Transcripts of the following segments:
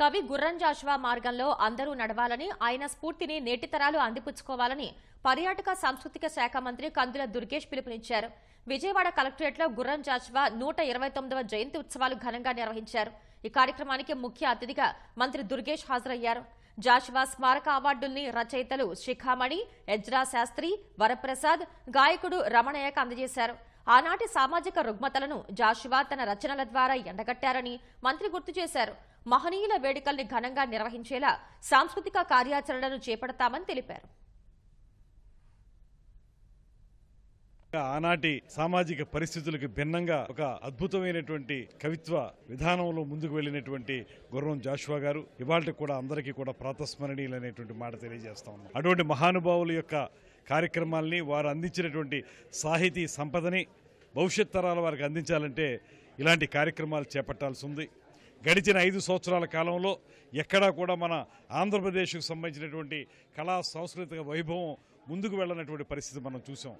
కవి గుర్రం జాషువా మార్గంలో అందరూ నడవాలని ఆయన స్ఫూర్తిని నేటితరాలు అందిపుచ్చుకోవాలని పర్యాటక సాంస్కృతిక శాఖ మంత్రి కందుల దుర్గేష్ పిలుపునిచ్చారు. విజయవాడ కలెక్టరేట్లో గుర్రం జాషువా నూట ఇరవై తొమ్మిదవ జయంతి ఉత్సవాలు ఘనంగా నిర్వహించారు. ఈ కార్యక్రమానికి ముఖ్య అతిథిగా మంత్రి దుర్గేష్ హాజరయ్యారు. జాషువా స్మారక అవార్డుల్ని రచయితలు శిఖామణి ఎజ్రా శాస్త్రి వరప్రసాద్ గాయకుడు రమణయ్యకు అందజేశారు. ఆనాటి సామాజిక రుగ్మతలను జాషువా తన రచనల ద్వారా ఎండగట్టారని మంత్రి గుర్తు చేశారు. మహనీయుల వేడుకల్ని ఘనంగా నిర్వహించేలా సాంస్కృతిక కార్యాచరణను చేపడతామని తెలిపారు. ఆనాటి సామాజిక పరిస్థితులకు భిన్నంగా ఒక అద్భుతమైనటువంటి కవిత్వ విధానంలో ముందుకు వెళ్ళినటువంటి గుర్రం జాషువా గారు ఇవాళ కూడా అందరికీ కూడా ప్రాతస్మరణీయులు అనేటువంటి మాట తెలియజేస్తా ఉన్నాం. అటువంటి మహానుభావుల యొక్క కార్యక్రమాల్ని వారు అందించినటువంటి సాహితీ సంపదని భవిష్యత్ తరాల వారికి అందించాలంటే ఇలాంటి కార్యక్రమాలు చేపట్టాల్సి ఉంది. గడిచిన ఐదు సంవత్సరాల కాలంలో ఎక్కడా కూడా మన ఆంధ్రప్రదేశ్కు సంబంధించినటువంటి కళా సాంస్కృతిక వైభవం ముందుకు వెళ్ళనటువంటి పరిస్థితి మనం చూసాం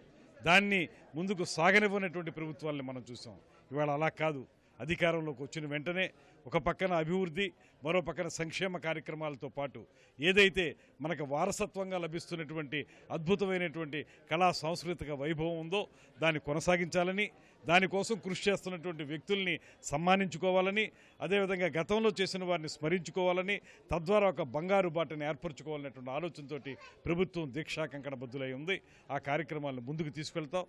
దాన్ని ముందుకు సాగనివ్వనటువంటి ప్రభుత్వాల్ని మనం చూసాం ఇవాళ అలా కాదు. అధికారంలోకి వచ్చిన వెంటనే ఒక పక్కన అభివృద్ధి మరో పక్కన సంక్షేమ కార్యక్రమాలతో పాటు ఏదైతే మనకు వారసత్వంగా లభిస్తున్నటువంటి అద్భుతమైనటువంటి కళా సాంస్కృతిక వైభవం ఉందో దాన్ని కొనసాగించాలని దానికోసం కృషి చేస్తున్నటువంటి వ్యక్తుల్ని సమ్మానించుకోవాలని అదేవిధంగా గతంలో చేసిన వారిని స్మరించుకోవాలని తద్వారా ఒక బంగారు బాటను ఏర్పరచుకోవాలనేటువంటి ఆలోచనతోటి ప్రభుత్వం దీక్షా కంకణబద్దులై ఉంది. ఆ కార్యక్రమాలను ముందుకు తీసుకెళ్తాం.